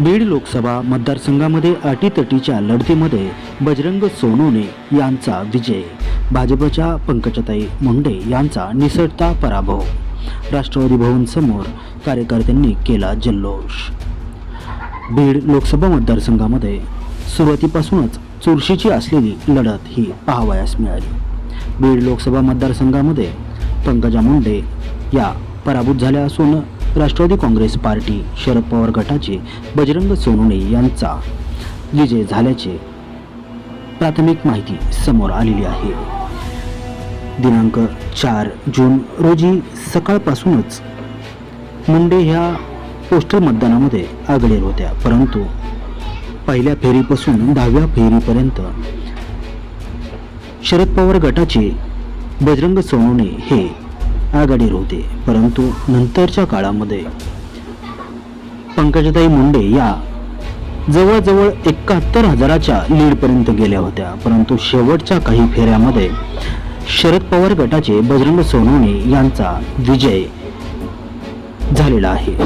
बीड लोकसभा मतदारसंघामध्ये अटीतटीच्या लढतीमध्ये बजरंग सोनोने यांचा विजय. भाजपच्या पंकजाताई मुंडे यांचा निसटता पराभव. राष्ट्रवादी भवनसमोर कार्यकर्त्यांनी केला जल्लोष. बीड लोकसभा मतदारसंघामध्ये सुरुवातीपासूनच चुरशीची असलेली लढत ही पाहावयास मिळाली. बीड लोकसभा मतदारसंघामध्ये पंकजा मुंडे या पराभूत झाल्या असून राष्ट्रवादी काँग्रेस पार्टी शरद पवार गटाचे बजरंग सोनवणे यांचा विजय झाल्याचे प्राथमिक माहिती समोर आलेली आहे. दिनांक चार जून रोजी सकाळपासूनच मुंडे ह्या पोस्टल मतदानामध्ये आघाडीवर होत्या. परंतु पहिल्या फेरीपासून दहाव्या फेरीपर्यंत शरद पवार गटाचे बजरंग सोनवणे हे आघाडीवर होते. परंतु नंतरच्या काळामध्ये पंकजाताई मुंडे या जवळजवळ एकाहत्तर हजाराच्या लीडपर्यंत गेल्या होत्या. परंतु शेवटच्या काही फेऱ्यामध्ये शरद पवार गटाचे बजरंग सोनवणे यांचा विजय झालेला आहे.